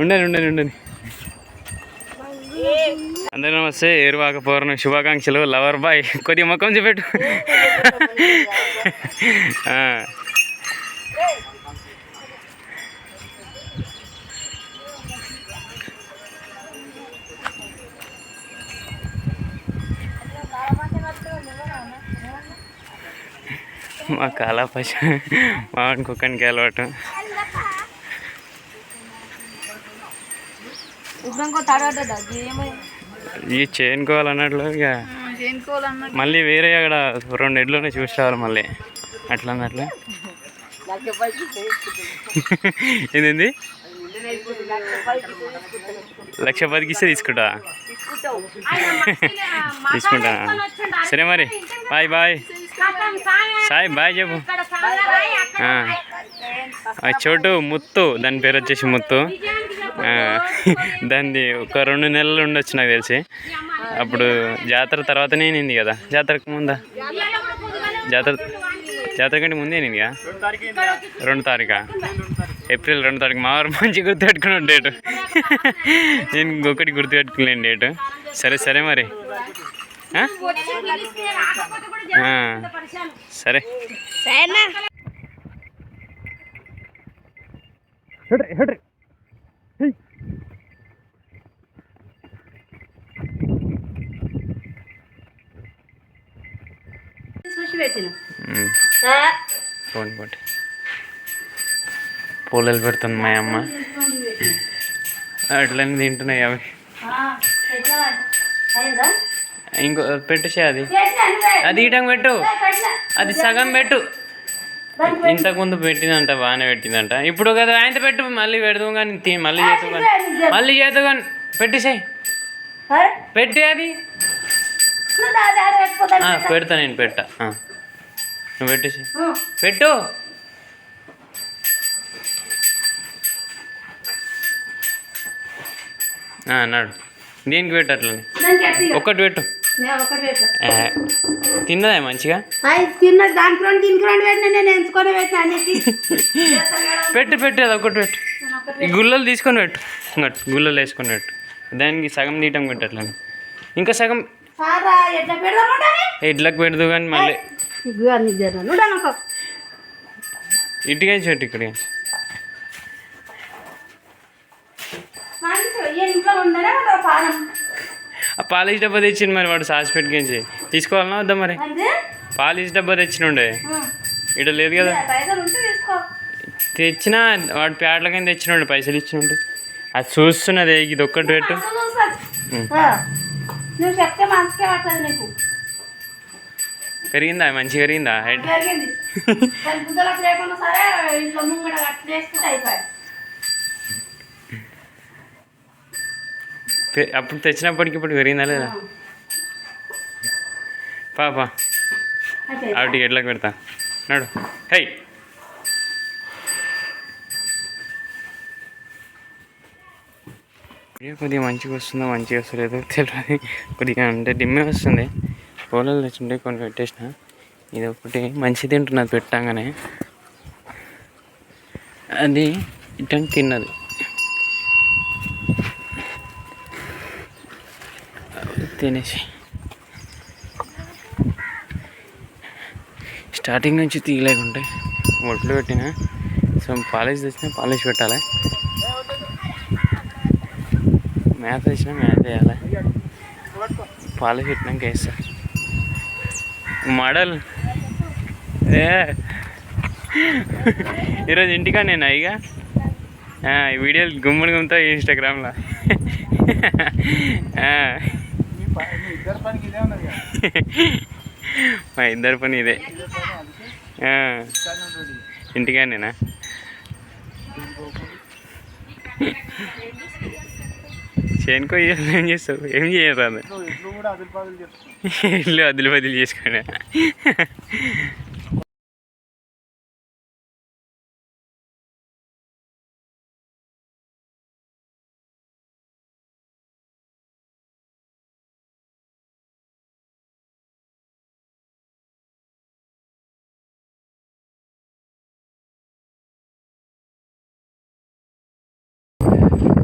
ఉండని ఉండని ఉండని అందరూ నమస్తే ఏరువాక పౌర్ణమి శుభాకాంక్షలు లవర్ బాయ్. కొద్ది ముఖం చూపెట్టు. మా కాలా పశ మామిడి కుక్కనికి అలవాటు. ఇప్పుడు ఇంకో తడవడ్డా ఏమై. ఇవి చేనుకోవాలన్నట్లు ఇక. చేనుకోవాలన్నా మళ్ళీ వేరే అక్కడ రెండు ఎడ్లోనే చూసి రావాలి మళ్ళీ. అట్లా అన్నట్లు ఏంది? లక్ష పదికి ఇస్తే తీసుకుంటా. తీసుకుంటా. సరే మరి. Bye bye. సాయి బాయ్ చెప్పు. చోటు ముత్తు. దాని పేరు వచ్చేసి ముత్తు. ఆ, దానిది ఒక రెండు నెలలు ఉండొచ్చు నాకు తెలిసి. అప్పుడు జాతర తర్వాతనే నింది కదా. జాతరకు ముందా? జాతర జాతర కంటే ముందే నిందిగా? రెండు తారీఖా? ఏప్రిల్ రెండు తారీఖు. మా వారు మంచి గుర్తుపెట్టుకున్నాను డేటు. నేను ఇంకొకటి గుర్తుపెట్టుకోలేను డేటు. సరే సరే మరి. సరే. సరేనా చూసి పోనీ పోటీ పూలలు పెడుతుంది మా అమ్మ. అట్లనే తింటున్నాయి అవి. ఇంకో పెట్టేసే అది. అది ఇటం పెట్టు. అది సగం పెట్టు. ఇంతకుముందు పెట్టిందంట బాగానే పెట్టిందంట. ఇప్పుడు కదా ఆయన పెట్టు మళ్ళీ పెడదాం కానీ మళ్ళీ చేద్దాం కానీ. మళ్ళీ చేద్దాం కానీ. పెట్టేసాయి పెట్టి అది. పెడతా నేను పెట్టా. నువ్వు పెట్టేసి పెట్టు. అన్నాడు. దేనికి పెట్టు అట్లని? ఒక్కటి పెట్టు. తిన్నదా మంచిగా? పెట్టు పెట్టు అది ఒకటి పెట్టు. ఈ గుల్లలు తీసుకొని పెట్టు. ఇంకటి గుల్లలు వేసుకొని పెట్టు. దానికి సగం తీయటం పెట్టు అట్లని. ఇంకా సగం ఇడ్లకు పెడదు కానీ మళ్ళీ. అన్ని ఇటుగా చెట్టు ఇక్కడ ఆ పాలిష్ డబ్బా తెచ్చిండు మరి వాడు సాస్ పెట్టుకేసి తీసుకోవాలన్నా వద్దా మరి? పాలిష్ డబ్బా తెచ్చినుండే ఇక్కడ లేదు కదా. తెచ్చినా వాడు పేటలకైనా తెచ్చినండి పైసలు ఇచ్చినుండే. అది చూస్తున్నది ఇది ఒక్కటి పెట్టు. నువ్వు చెప్తే మంచిగా నీకు పెరిగిందా మంచిగా పెరిగిందా హెడ్ జరిగింది దాని గుద్దలకు లేకుండా సరే ఇంట్లో ముంగడ కట్టి వేసుకుంటే అయిపోయాయి. పె- అప్పుడు తెచ్చినప్పటికి ఇప్పుడు పెరిగిందా లేదా? పాపా అయితే ఆవిటికి ఎట్లా పెడతా. నడు. హై కొద్దిగా మంచిగా వస్తుందో మంచిగా వస్తలేదో తెలియదు. కొద్దిగా అంటే డిమ్మే వస్తుంది. పోలలో తెచ్చుంటే కొన్ని పెట్టేసిన. ఇది ఒకటి మంచి తింటున్నది పెట్టంగానే. అది ఇటని తిన్నది. తినేసి. స్టార్టింగ్ నుంచి తీయలేకుంటే ఒట్లు పెట్టిన. సో పాలిష్ తెచ్చినా పాలిష్ పెట్టాలి. మ్యాథ్ తెచ్చినా మ్యాథ్ వేయాలి. పాలిష్ పెట్టినాక వేస్తా. మోడల్. ఏ. ఈరోజు ఇంటికా నేను ఇక ఈ వీడియోలు గుమ్మడి గుమ్ముతా ఇన్స్టాగ్రామ్లో మా ఇద్దరు పని ఇదే. ఇంటికా ఇంటికానేనా చేనుకో ఏం చేస్తావు? ఏం చేయరాదు ఇల్లు అదిలి బదిలి చేసుకునే.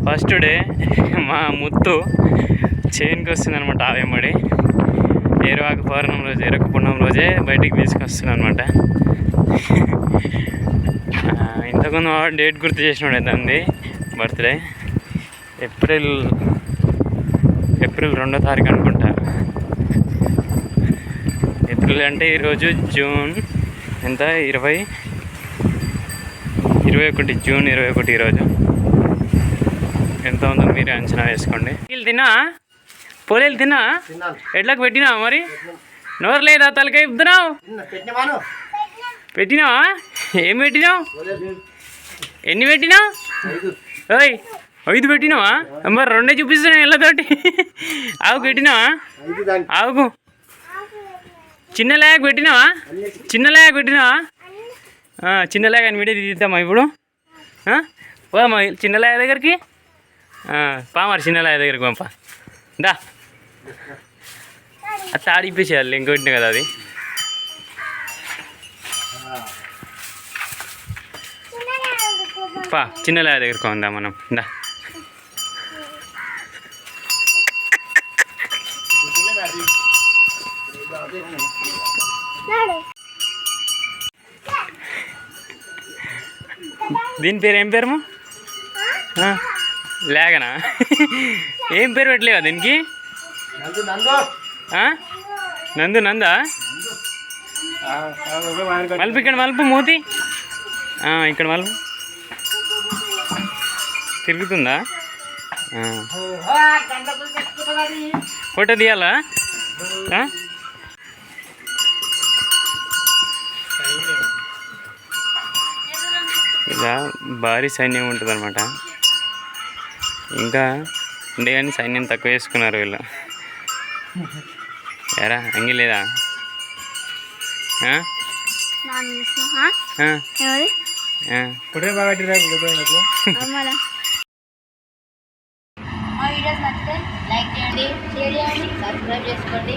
ఫస్ట్ డే మా ముత్తు చైన్కి వస్తుంది అనమాట ఆవేమడి. ఏరువాక పౌర్ణం రోజు ఎరుక పుణ్యం రోజే బయటికి తీసుకొస్తుంది అనమాట ఇంతకుముందు వాడు డేట్ గుర్తు చేసినాడు దాన్ని బర్త్డే. ఏప్రిల్ ఏప్రిల్ రెండో తారీఖు అనుకుంటా. ఏప్రిల్ అంటే ఈరోజు జూన్ ఎంత? ఇరవై ఇరవై ఒకటి జూన్ ఇరవై ఒకటి ఈరోజు ఎంత ఉందో మీరే అంచనా వేసుకోండి? వీళ్ళు తిన్నా? పోలేలు తిన్నా? ఎడ్లకు పెట్టినావా మరి? నోరు లేదా? తలకాయ పెట్టినవాను పెట్టినావా? ఏం పెట్టినావు? ఎన్ని పెట్టినావు? ఓయ్ ఐదు పెట్టినావా? మరి రెండే చూపిస్తున్నావు ఇళ్ళతోటి. ఆవుకు పెట్టినావా? ఆవుకు. చిన్న లేక పెట్టినావా? చిన్న లేక పెట్టినావా? ఆ, చిన్న లేక అని వీడియో తీద్దామా ఇప్పుడు? ఆ? పోదామా చిన్న లేక దగ్గరికి? పామారు చిన్నలాయ చిన్న దగ్గరికి పంప. దా. అట్లా ఆడిపించేయాలి ఇంకొట్టిన కదా అది. పా చిన్న లేక దగ్గరికి ఉందా మనం. దా. దీని పేరు ఏం పేరు లేగనా? ఏం పేరు పెట్టలేవా దీనికి? నందు నందు. మలుపు ఇక్కడ మలుపు మూతి. ఇక్కడ మలుపు. తిరుగుతుందా. ఫోటో తీయాలా? ఇలా భారీ సైన్యం ఉంటుంది అనమాట ఇంకా ఉండే కానీ సైన్యం తక్కువ చేసుకున్నారు వీళ్ళు. ఎరా అంగి లేదా. ఇప్పుడే బాగా లైక్ చేయండి షేర్ చేయండి సబ్స్క్రైబ్ చేసుకోండి.